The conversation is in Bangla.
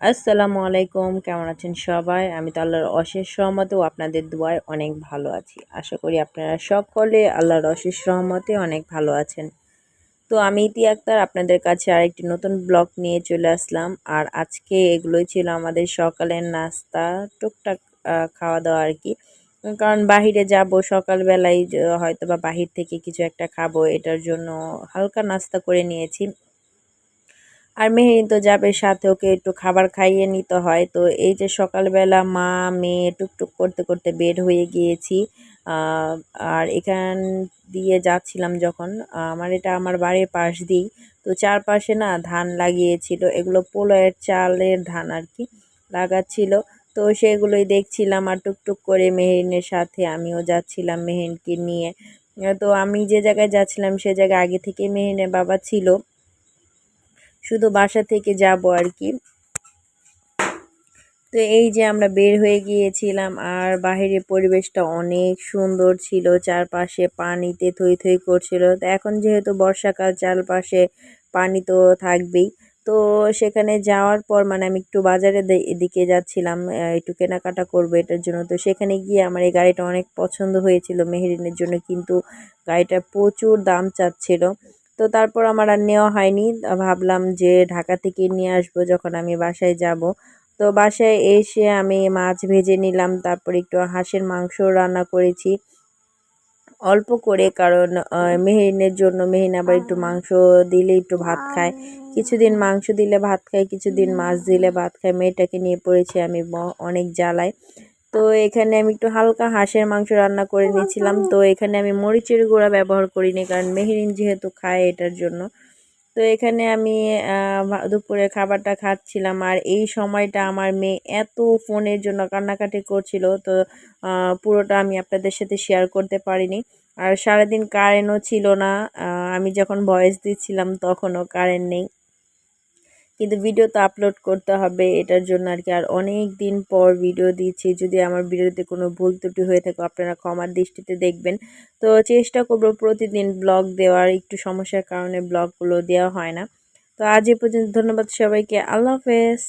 আসসালামু আলাইকুম, কেমন আছেন সবাই? আমি তো আল্লাহর অশেষ সহমতে আপনাদের দোয়ায় অনেক ভালো আছি। আশা করি আপনারা সকলে আল্লাহর অশেষ সহমতে অনেক ভালো আছেন। তো আমি ইতি আক্তার আপনাদের কাছে আরেকটি নতুন ব্লগ নিয়ে চলে আসলাম। আর আজকে এগুলোই ছিল আমাদের সকালের নাস্তা, টুকটাক খাওয়া দাওয়া আর কি। কারণ বাহিরে যাব সকালবেলায় হয়তো বা বাহির থেকে কিছু একটা খাব, এটার জন্য হালকা নাস্তা করে নিয়েছি। আর মেহেরিন তো যাবে সাথে, ওকে একটু খাবার খাইয়ে নিতে হয়। তো এই যে সকালবেলা মা, মেয়ে টুকটুক করতে করতে বের হয়ে গিয়েছি আর এখান দিয়ে যাচ্ছিলাম যখন, আমার এটা আমার বাড়ির পাশ দিই তো চারপাশে না ধান লাগিয়েছিল, এগুলো পোলয়ের চালের ধান আর কি লাগাচ্ছিল। তো সেগুলোই দেখছিলাম আর টুকটুক করে মেহেরিনের সাথে আমিও যাচ্ছিলাম মেহেরিনকে নিয়ে। তো আমি যে জায়গায় যাচ্ছিলাম, সে জায়গায় আগে থেকে মেহেরিনের বাবা ছিল। শুধু বাসা থেকে যাব আর কি। তো এই যে আমরা বের হয়ে গিয়েছিলাম আর বাহিরের পরিবেশটা অনেক সুন্দর ছিল, চারপাশে পানিতে থই থই করছিল। তো এখন যেহেতু বর্ষাকাল, চারপাশে পানি তো থাকবেই। তো সেখানে যাওয়ার পর মানে আমি একটু বাজারে দিকে যাচ্ছিলাম একটু কেনাকাটা করব এটার জন্য। তো সেখানে গিয়ে আমার এই গাড়িটা অনেক পছন্দ হয়েছিল মেহেরিনের জন্য, কিন্তু গাড়িটা প্রচুর দাম চাচ্ছিল। তো তারপর আমার আর নেওয়া হয়নি। ভাবলাম যে ঢাকা থেকে নিয়ে আসব যখন আমি বাসায় যাব। তো বাসায় এসে আমি মাছ ভেজে নিলাম, তারপর একটু হাঁসের মাংস রান্না করেছি। অল্প করে কারণ মেহিনের জন্য মেহিন আবার একটু মাংস দিলে একটু ভাত খায়। কিছুদিন মাংস দিলে ভাত খায়, কিছুদিন মাছ দিলে ভাত খায়। মেয়েটাকে নিয়ে পড়েছি আমি অনেক জ্বালায়। তো এখানে আমি একটু হালকা হাঁসের মাংস রান্না করে নিয়েছিলাম। তো এখানে আমি মরিচের গুঁড়া ব্যবহার করিনি, কারণ মেহেরিন যেহেতু খায় এটার জন্য। তো এখানে আমি দুপুরে খাবারটা খাচ্ছিলাম। আর এই সময়টা আমার মেয়ে এত ফোনের জন্য কান্নাকাটি করছিল, তো পুরোটা আমি আপনাদের সাথে শেয়ার করতে পারিনি। আর সারাদিন কারেন্টও ছিল না আমি যখন ভয়েস দিচ্ছিলাম তখনও কারেন্ট নেই। কিন্তু ভিডিও তো আপলোড করতে হবে, এটার জন্য আর কি। আর অনেক দিন পর ভিডিও দিচ্ছি, যদি আমার ভিডিওতে কোনো ভুল ত্রুটি হয়ে থাকে, আপনারা ক্ষমার দৃষ্টিতে দেখবেন। তো চেষ্টা করব প্রতিদিন ব্লগ দেওয়ার, একটু সমস্যার কারণে ব্লগগুলো দেওয়া হয় না। তো আজ এ পর্যন্ত, ধন্যবাদ সবাইকে, আল্লাহ হাফেজ।